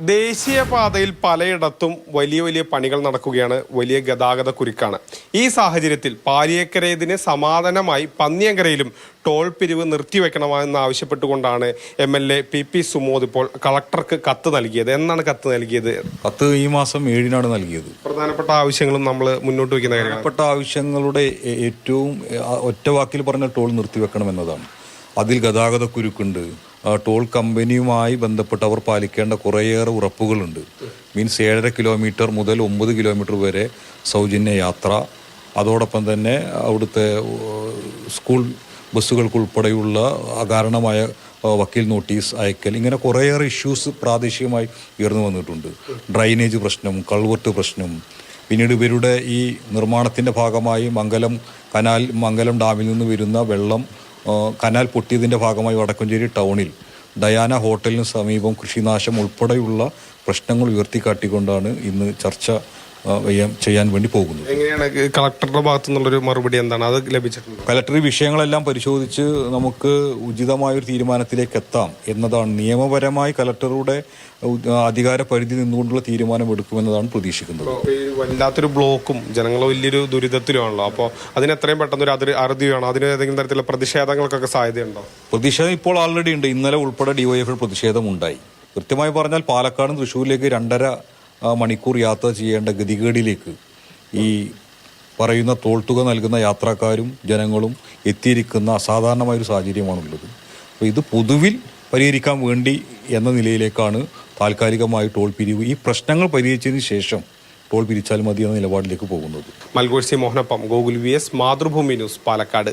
ദേശീയപാതയിൽ പലയിടത്തും വലിയ വലിയ പണികൾ നടക്കുകയാണ്. വലിയ ഗതാഗത കുരുക്കാണ്. ഈ സാഹചര്യത്തിൽ പാലിയേക്കരയതിന് സമാധാനമായി പന്നിയങ്കരയിലും ടോൾ പിരിവ് നിർത്തിവെക്കണമെന്ന് ആവശ്യപ്പെട്ടുകൊണ്ടാണ് M L A P P Sumod ഇപ്പോൾ കളക്ടർക്ക് കത്ത് നൽകിയത്. എന്നാണ് കത്ത് നൽകിയത്? കത്ത് ഈ മാസം ഏഴിനാണ് നൽകിയത്. പ്രധാനപ്പെട്ട ആവശ്യങ്ങളും നമ്മൾ മുന്നോട്ട് വയ്ക്കുന്ന പ്രധാനപ്പെട്ട ആവശ്യങ്ങളുടെ ഏറ്റവും ഒറ്റവാക്കിൽ ഒറ്റ വാക്കിൽ പറഞ്ഞ ടോൾ നിർത്തിവെക്കണം എന്നതാണ് അതിൽ ഗതാഗത കുരുക്കുണ്ട്. ടോൾ കമ്പനിയുമായി ബന്ധപ്പെട്ട് അവർ പാലിക്കേണ്ട കുറേയേറെ ഉറപ്പുകളുണ്ട്. മീൻസ് ഏഴര കിലോമീറ്റർ മുതൽ ഒമ്പത് കിലോമീറ്റർ വരെ സൗജന്യ യാത്ര. അതോടൊപ്പം തന്നെ അവിടുത്തെ സ്കൂൾ ബസ്സുകൾക്കുൾപ്പെടെയുള്ള അകാരണമായ വക്കീൽ നോട്ടീസ് അയക്കൽ ഇങ്ങനെ കുറേയേറെ ഇഷ്യൂസ് പ്രാദേശികമായി ഉയർന്നു വന്നിട്ടുണ്ട്. ഡ്രൈനേജ് പ്രശ്നം കൾവർട്ട് പ്രശ്നം. പിന്നീട് ഇവരുടെ ഈ നിർമ്മാണത്തിന്റെ ഭാഗമായി മംഗലം കനാൽ മംഗലം ഡാമിൽ നിന്ന് വരുന്ന വെള്ളം കനാൽ പൊട്ടിയതിന്റെ ഭാഗമായി വടക്കഞ്ചേരി ടൗണിൽ ഡയാന ഹോട്ടലിന് സമീപം കൃഷിനാശം ഉൾപ്പെടെയുള്ള പ്രശ്നങ്ങൾ ഉയർത്തിക്കാട്ടിക്കൊണ്ടാണ് ഇന്ന് ചർച്ച ചെയ്യാൻ- വേണ്ടി പോകുന്നത്. എങ്ങനെയാണ് കളക്ടറുടെ ഭാഗത്തു നിന്നുള്ളൊരു മറുപടി എന്താണ്? അത് ലഭിച്ചിട്ടുണ്ട്? കലക്ടർ വിഷയങ്ങളെല്ലാം പരിശോധിച്ച് നമുക്ക് ഉചിതമായ ഒരു തീരുമാനത്തിലേക്ക് എത്താം എന്നതാണ് നിയമപരമായി കലക്ടറുടെ അധികാര പരിധി നിന്നുകൊണ്ടുള്ള തീരുമാനം എടുക്കുമെന്നതാണ് പ്രതീക്ഷിക്കുന്നത്. വല്ലാത്തൊരു ബ്ലോക്കും ജനങ്ങൾ വലിയൊരു ദുരിതത്തിലുമാണല്ലോ. അപ്പോൾ അതിന് എത്രയും പെട്ടെന്ന് ഒരു അറുതി വേണം. അതിന് ഏതെങ്കിലും തരത്തിലുള്ള പ്രതിഷേധങ്ങൾക്കൊക്കെ സാധ്യതയുണ്ടോ? പ്രതിഷേധം ഇപ്പോൾ ആൾറെഡി ഉണ്ട്. ഇന്നലെ ഉൾപ്പെടെ ഡിവൈഎഫിൽ പ്രതിഷേധം ഉണ്ടായി കൃത്യമായി പറഞ്ഞാൽ പാലക്കാടും തൃശ്ശൂരിലേക്ക് രണ്ടര മണിക്കൂർ യാത്ര ചെയ്യേണ്ട ഗതികേടിലേക്ക് ഈ പറയുന്ന തോൾത്തുക നൽകുന്ന യാത്രക്കാരും ജനങ്ങളും എത്തിയിരിക്കുന്ന അസാധാരണമായൊരു സാഹചര്യമാണുള്ളത്. അപ്പോൾ ഇത് പൊതുവിൽ പരിഹരിക്കാൻ വേണ്ടി എന്ന നിലയിലേക്കാണ് താൽക്കാലികമായി ടോൾ പിരിവ് ഈ പ്രശ്നങ്ങൾ പരിഹരിച്ചതിന് ശേഷം ടോൾ പിരിച്ചാൽ മതി എന്ന നിലപാടിലേക്ക് പോകുന്നത്. മൽഗോഴ്സി മോഹനപ്പം Gokul V S Mathrubhumi news Palakkad.